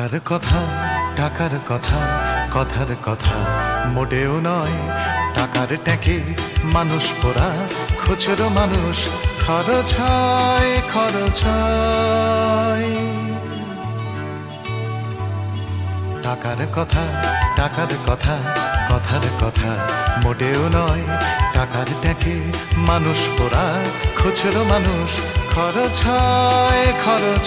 টাকার কথা টাকার কথা, কথার কথা মোটেও নয়। টাকার ট্যাঁকে মানুষ পোড়া, খুচরো মানুষ খরচ হয়, খরচ টাকার কথা টাকার কথা, কথার কথা মোটেও নয়। টাকার ট্যাঁকে মানুষ পোড়া, খুচরো মানুষ খরচ হয়, খরচ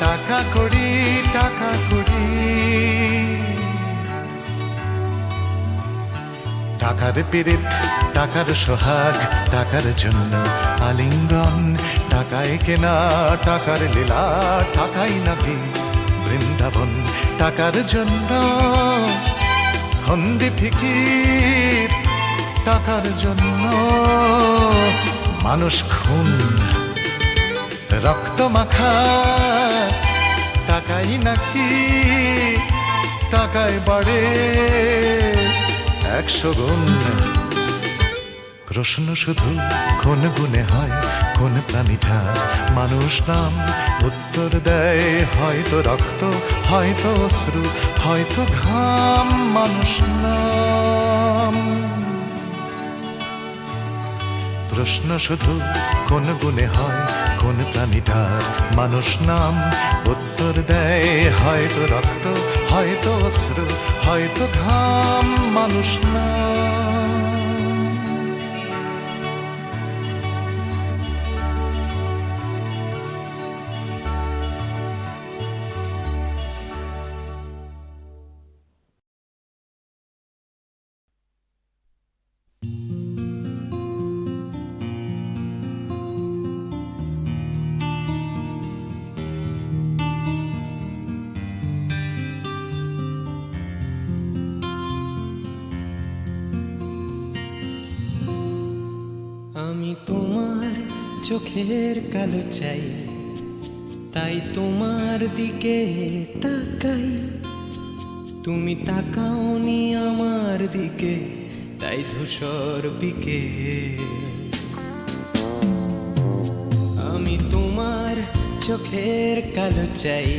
টাকা করি টাকা করি। টাকার পিরিত টাকার সোহাগ, টাকার জন্য আলিঙ্গন, টাকায় কেনা, টাকার লীলা, টাকাই নাকি বৃন্দাবন, টাকার জন্য হন্দি ফিকির, টাকার জন্য মানুষ খুন রক্ত মাখা টাকাই নাকি, টাকায় বাড়ে একশো গুণ। প্রশ্ন শুধু কোন গুণে হয়, কোন প্রাণীটা? মানুষ নাম উত্তর দেয়, হয়তো রক্ত, হয়তো অশ্রু, হয়তো ঘাম। মানুষ নাম প্রশ্ন শুধু কোন গুণে হয়, কোন প্রাণীটার মানুষ নাম উত্তর দেয়, হয়তো রক্ত, হয়তো অশ্রু, হয়তো ঘাম। মানুষ নাম চোখের কালো চাই, তাই তোমার দিকে তাকাই। তুমি তাকাওনি আমার দিকে, তাই ধূসর বিকে আমি তোমার চোখের কালো চাই,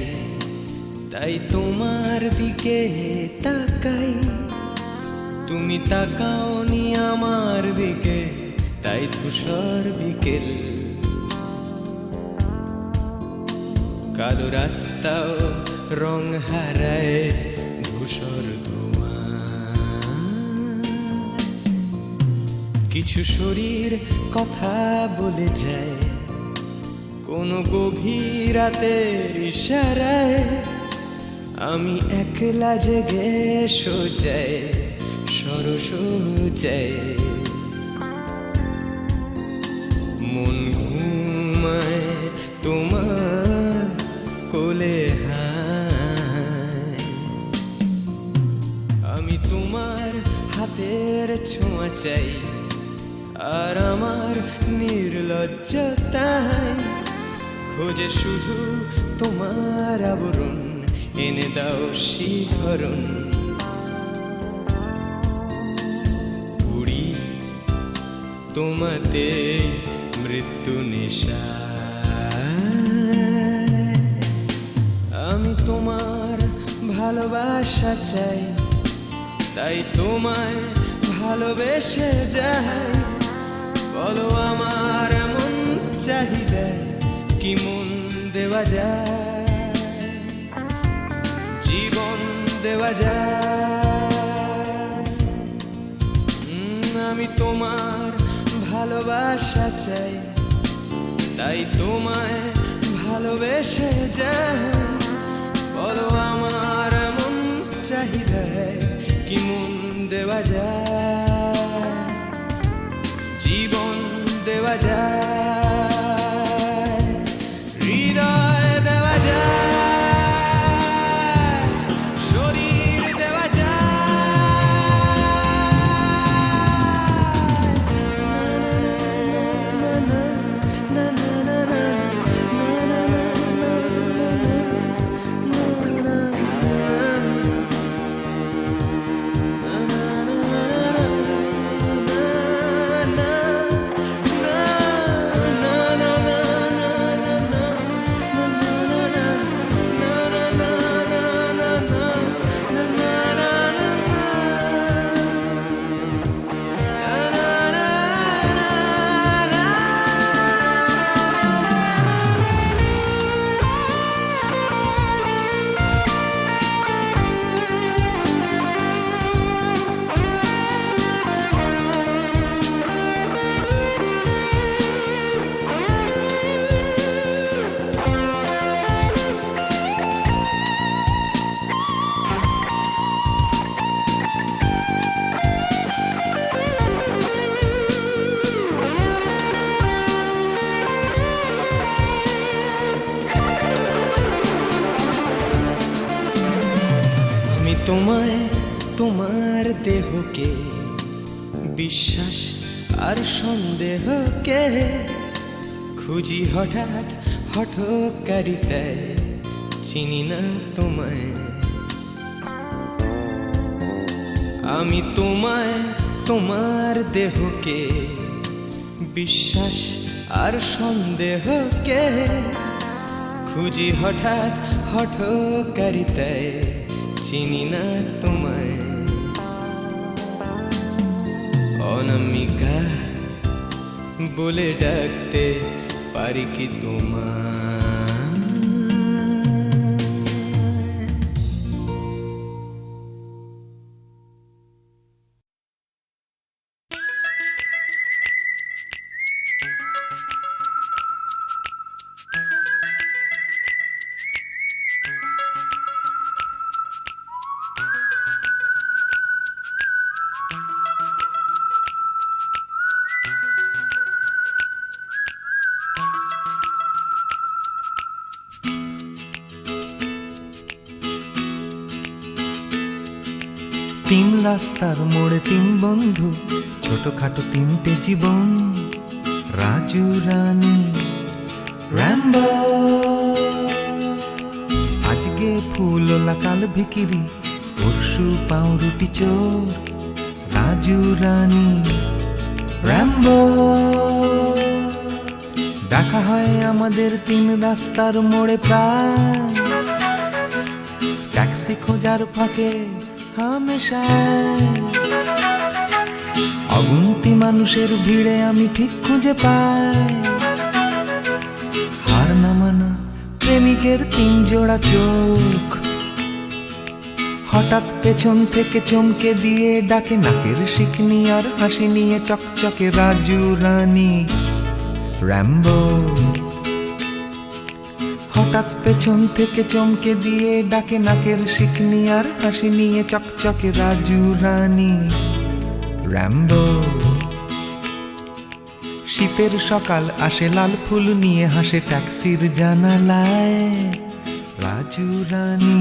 তাই তোমার দিকে তাকাই। তুমি তাকাওনি আমার দিকে, তাই ধূসর বিকেল কালো রাস্তাও রং হারায় ধূসর ধোঁয়া। কিছু শরীর কথা বলে যায়, কোনো গভীর ইশারায়। আমি একলা জেগে সোজায় সরস যায় মন ঘুমায় তোমার কোলে আমি তোমার হাতের ছোঁয়া চাই, আর আমার নির্লজ্জ নির্লজ্জ তাই খোঁজে শুধু তোমার আবরণ, এনে দাও শিহরণ। তোমাতে মৃত্যু নেশা। তোমার ভালোবাসা চাই। তাই তোমায় ভালোবেসে যাই। বলো আমার মন চাহিদা কি মন দেওয়া যায়? জীবন দেওয়া যায়। আমি তোমার ভালোবাসা চাই। তাই তোমায় ভালোবেসে যাই। বলো আমার মন চাহিদা কি মন দেওয়া যায় জীবন দেওয়া যায় খুঁজি হঠাৎ হঠকারিতায় চিনি না তোমায়। আমি তোমায়, তোমার দেহকে, বিশ্বাস আর সন্দেহকে খুঁজি হঠাৎ হঠকারিতায় চিনি না তোমায়। অনামিকা বলে ডাকতে পারি কি তোমায় রাস্তার মোড়ে তিন বন্ধু, ছোটখাটো তিনটে জীবন। রাজু রানী র্যাম্বো আজকে ফুললা কাল ভিকিরি, পরশু পাউরুটি চোর। রাজু রানী র্যাম্বো দেখা হয় আমাদের তিন রাস্তার মোড়ে প্রায়। ট্যাক্সি খোঁজার ফাঁকে অগুন্তি মানুষের ভিড়ে আমি ঠিক খুঁজে পাই। হার না মানা প্রেমিকের তিন জোড়া চোখ। হঠাৎ পেছন থেকে চমকে দিয়ে ডাকে নাকের শিকনি আর হাসি নিয়ে চকচকে রাজু রানী। র্যাম্বো হঠাৎ পেছন থেকে চমকে দিয়ে ডাকে নাকের শিকনি আর হাসি নিয়ে চকচকে রাজু রানী। র্যাম্বো শীতের সকাল আসে, লাল ফুল নিয়ে হাসে ট্যাক্সির জানালায়। রাজু রানী।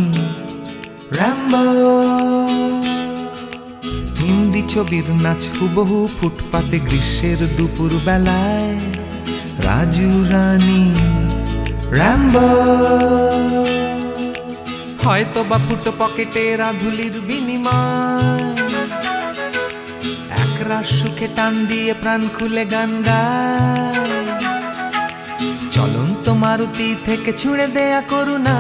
র্যাম্বো হিন্দি ছবির নাচ হুবহু ফুটপাতে গ্রীষ্মের দুপুর বেলায় রাজু রানী। র্যাম্বো হয়তো বা ফুটো পকেটে রাধুলির বিনিময়। একরাশ সুখে টান দিয়ে প্রাণ খুলে গান গায়। চলন্ত মারুতি থেকে ছুঁড়ে দেয়া করুণা।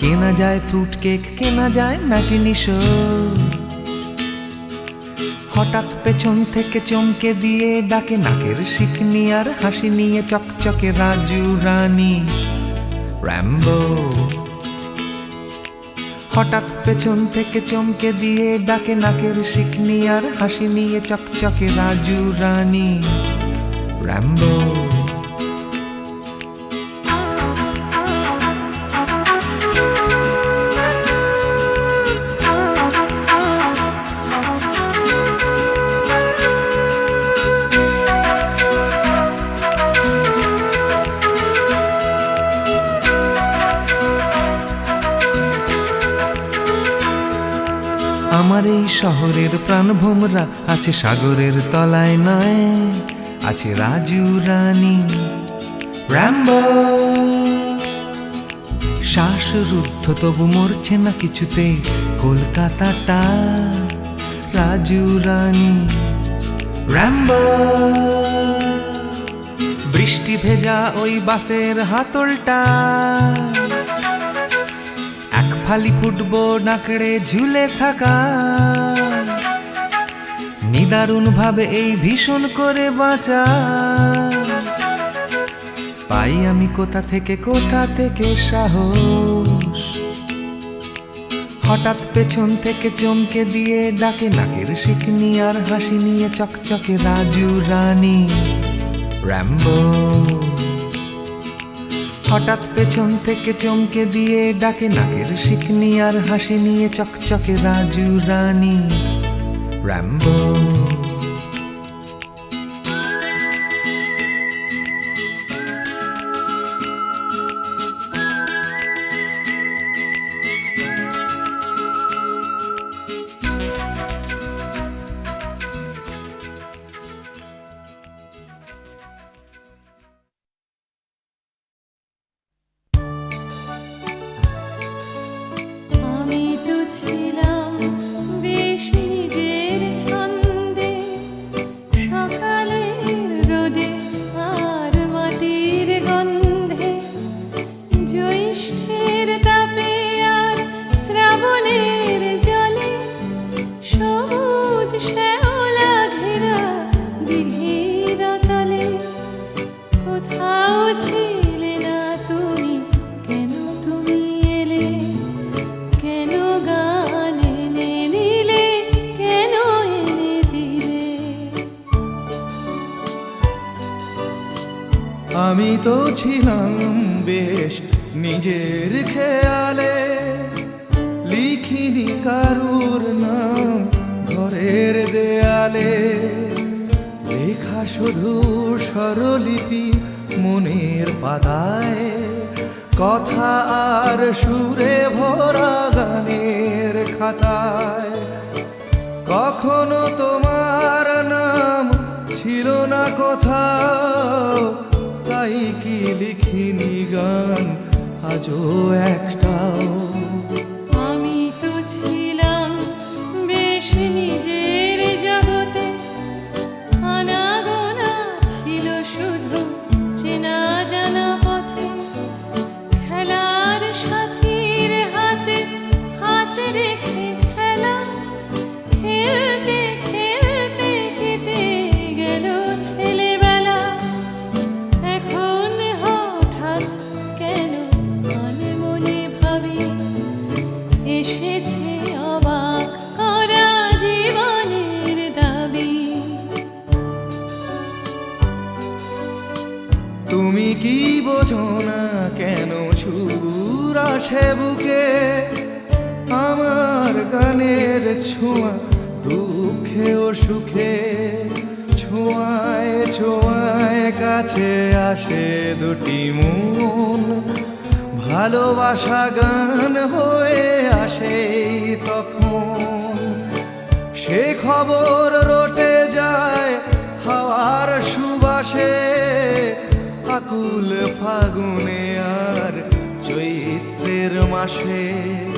কেনা যায় ফ্রুট কেক কেনা যায় ম্যাটিনি শো হঠাৎ পেছন থেকে চমকে দিয়ে ডাকে নাকের শিখনি আর হাসি নিয়ে চকচকে রাজু রানী। র্যাম্বো হঠাৎ পেছন থেকে চমকে দিয়ে ডাকে নাকের শিখনি আর হাসি নিয়ে চকচকে রাজু রানী। র্যাম্বো শহরের প্রাণভোমরা আছে সাগরের তলায় নয়, আছে রাজু রানী। র্যাম্বো শ্বাসরুদ্ধ তবু মরছে না কিছুতে, কলকাতাটা রাজু রানী। র্যাম্বো বৃষ্টি ভেজা ওই বাসের হাতলটা, এক ফালি ফুটবো নাকড়ে ঝুলে থাকা। নিদারুণ ভাবে এই ভীষণ করে বাঁচা। পাই আমি কোথা থেকে কোথা থেকে সাহস? হঠাৎ পেছন থেকে চমকে দিয়ে ডাকে নাকের শিকনি আর হাসি নিয়ে চকচকে রাজু রানী র্যাম্বো। হঠাৎ পেছন থেকে চমকে দিয়ে ডাকে নাকের শিকনি আর হাসি নিয়ে চকচকে রাজু রানী র্যাম্বো ছিলে না তুমি? কেন কেন দিলে কেন আমি তো ছিলাম বেশ নিজের খেয়ালে। লিখিনি কারুর নাম ঘরের দেয়ালে। লেখা শুধু স্বরলিপি মনের পাতায়, কথা আর সুরে ভরা গানের খাতায়। কখনো তোমার নাম ছিল না কথা তাই কি লিখিনি গান আজও একটাও? ছোঁয়ায় কাছে আসে দুটি মন। ভালোবাসা গান হয়ে আসে তখন। সে খবর রটে যায় হাওয়ার সুবাসে। আকুল ফাগুনে আর চৈত্রের মাসে।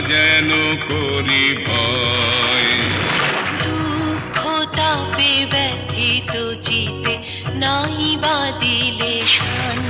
যেন করি ভয়। ব্যথিত জিতে নাই বা দিলে শান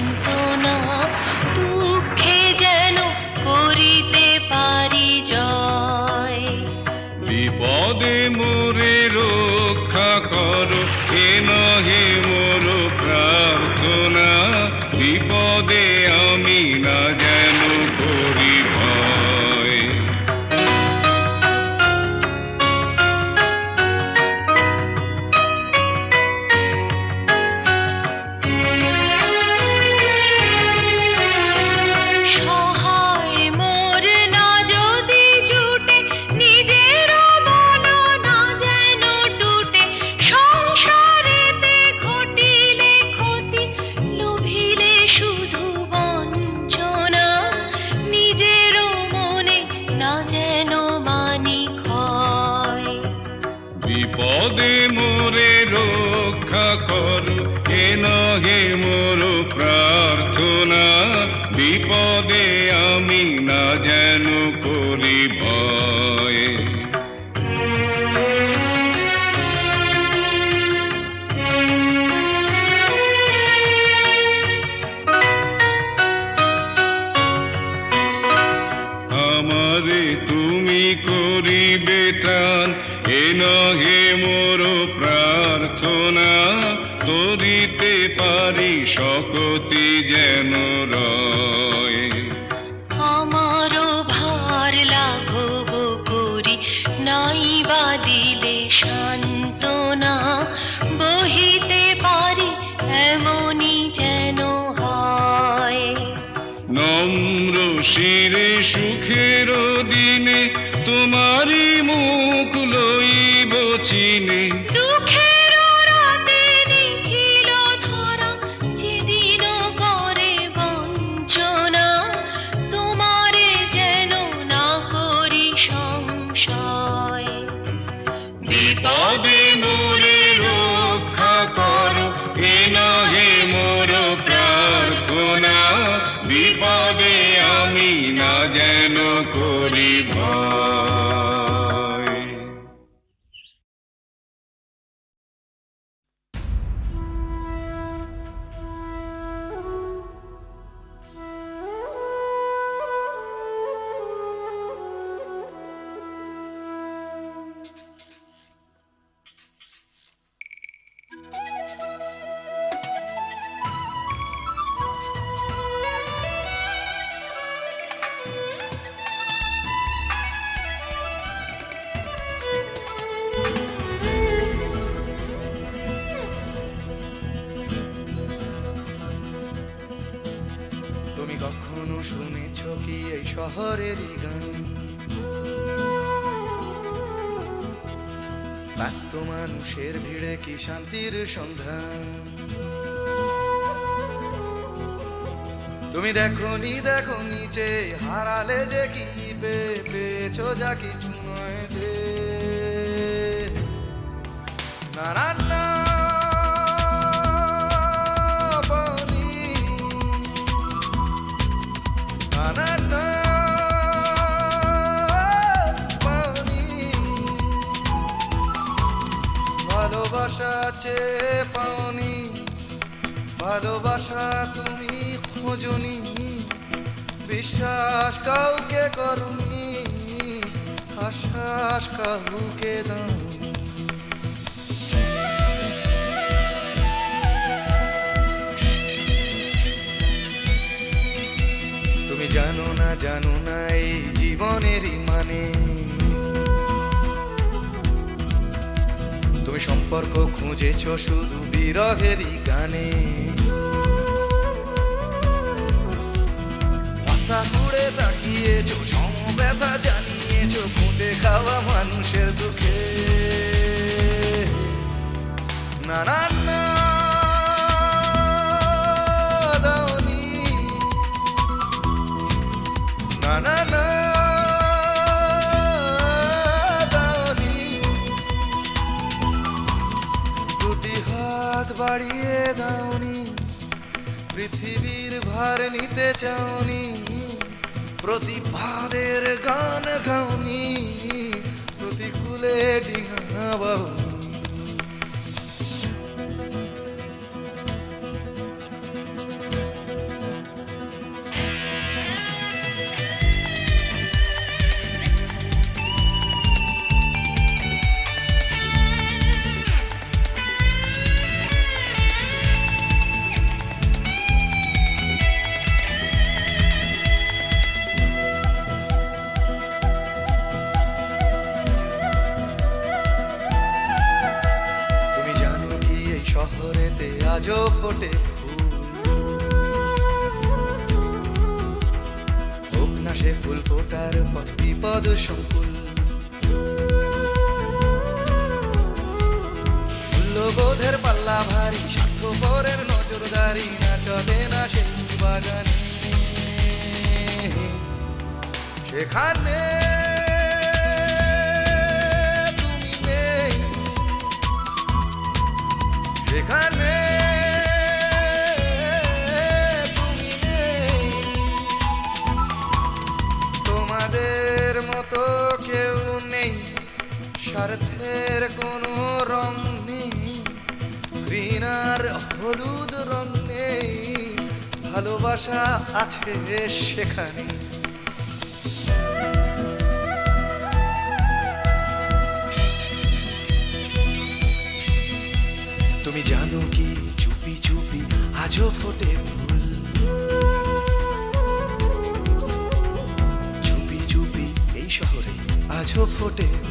নম্র শিরে সুখের দিনে তোমারই মুখ লইব চিনে। কি শান্তির সন্ধান তুমি দেখো নি দেখো নিচে হারালে যে কি পেয়েছ যা কিছু নয় যে। না না ভালোবাসা চেয়ে পাওনি, ভালোবাসা তুমি খোঁজনি, বিশ্বাস কাউকে করনি, আশ্বাস কাউকে দাও তুমি জানো না জানো না এই জীবনেরই মানে। তুমি সম্পর্ক খুঁজেছ শুধু বিরহেরই গানে। রাস্তা ঘুরে তাকিয়েছ, সমব্যথা জানিয়েছ খুঁটে খাওয়া মানুষের দুঃখে। না না না বাড়িয়ে দাওনি পৃথিবীর ভার নিতে চাওনি প্রতিভাদের গান গাওনি প্রতিকূলে ডিঙা বাউনি। সেখানে তুমি তোমাদের মতো কেউ নেই। স্বার্থের কোনো রং নেই। ঘৃণার হলুদ রং নেই। ভালোবাসা আছে সেখানে। ফোটে ফুল